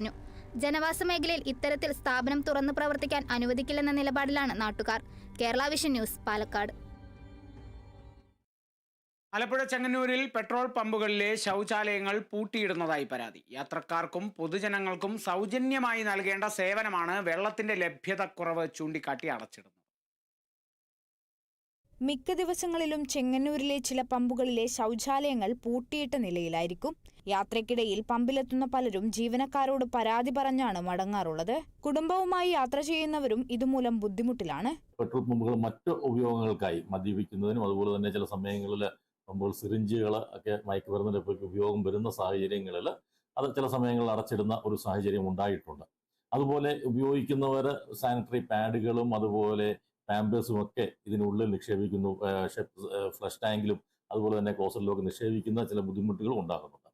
പറഞ്ഞു. ജനവാസ മേഖലയിൽ ഇത്തരത്തിൽ സ്ഥാപനം തുറന്നു പ്രവർത്തിക്കാൻ അനുവദിക്കില്ലെന്ന നിലപാടിലാണ് നാട്ടുകാർ. Kerala vision news Palakkad. Alappuzha ചെങ്ങന്നൂരിൽ പെട്രോൾ പമ്പുകളിലെ ശൗചാലയങ്ങൾ പൂട്ടിയിടുന്നതായി പരാതി. യാത്രക്കാർക്കും പൊതുജനങ്ങൾക്കും സൗജന്യമായി നൽകേണ്ട സേവനമാണ് വെള്ളത്തിന്റെ ലഭ്യതക്കുറവ് ചൂണ്ടിക്കാട്ടി അടച്ചിടുന്നത്. മിക്ക ദിവസങ്ങളിലും ചെങ്ങന്നൂരിലെ ചില പമ്പുകളിലെ ശൗചാലയങ്ങൾ പൂട്ടിയിട്ട നിലയിലായിരിക്കും. യാത്രയ്ക്കിടയിൽ പമ്പിലെത്തുന്ന പലരും ജീവനക്കാരോട് പരാതി പറഞ്ഞാണ് മടങ്ങാറുള്ളത്. കുടുംബവുമായി യാത്ര ചെയ്യുന്നവരും ഇതുമൂലം ബുദ്ധിമുട്ടിലാണ്. പെട്രോൾ പമ്പുകൾ മറ്റ് ഉപയോഗങ്ങൾക്കായി മദ്യപിക്കുന്നതിനും അതുപോലെ തന്നെ ചില സമയങ്ങളിൽ പമ്പുകൾ സിറിഞ്ചുകൾ ഒക്കെ മയക്കുമരുന്നിന്റെ ഉപയോഗം വരുന്ന സാഹചര്യങ്ങളിൽ അത് ചില സമയങ്ങളിൽ അടച്ചിടുന്ന ഒരു സാഹചര്യം ഉണ്ടായിട്ടുണ്ട്. അതുപോലെ ഉപയോഗിക്കുന്നവർ സാനിറ്ററി പാഡുകളും അതുപോലെ പാമ്പേഴ്സും ഒക്കെ ഇതിനുള്ളിൽ നിക്ഷേപിക്കുന്നു. ഫ്ലഷ് ടാങ്കിലും അതുപോലെ തന്നെ കോസലിലൊക്കെ നിക്ഷേപിക്കുന്ന ചില ബുദ്ധിമുട്ടുകൾ ഉണ്ടാകുന്നുണ്ട്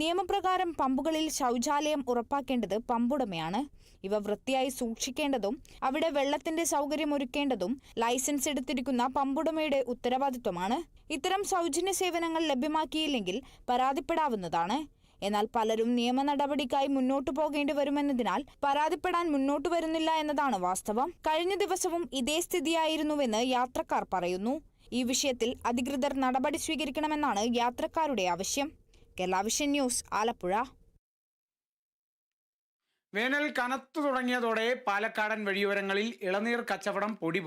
നിയമപ്രകാരം പമ്പുകളിൽ ശൗചാലയം ഉറപ്പാക്കേണ്ടത് പമ്പുടമയാണ്. ഇവ വൃത്തിയായി സൂക്ഷിക്കേണ്ടതും അവിടെ വെള്ളത്തിന്റെ സൗകര്യം ഒരുക്കേണ്ടതും ലൈസൻസ് എടുത്തിരിക്കുന്ന പമ്പുടമയുടെ ഉത്തരവാദിത്വമാണ്. ഇത്തരം സൗജന്യ സേവനങ്ങൾ ലഭ്യമാക്കിയില്ലെങ്കിൽ പരാതിപ്പെടാവുന്നതാണ്. എന്നാൽ പലരും നിയമ നടപടിക്കായി മുന്നോട്ടു പോകേണ്ടി വരുമെന്നതിനാൽ പരാതിപ്പെടാൻ മുന്നോട്ടു വരുന്നില്ല എന്നതാണ് വാസ്തവം. കഴിഞ്ഞ ദിവസവും ഇതേ സ്ഥിതിയായിരുന്നുവെന്ന് യാത്രക്കാർ പറയുന്നു. ഈ വിഷയത്തിൽ അധികൃതർ നടപടി സ്വീകരിക്കണമെന്നാണ് യാത്രക്കാരുടെ ആവശ്യം. Kerala vision news Alappuzha. വേനൽ കനത്തു തുടങ്ങിയതോടെ പാലക്കാടൻ വഴിയോരങ്ങളിൽ ഇളനീർ കച്ചവടം പൊടിപൊടി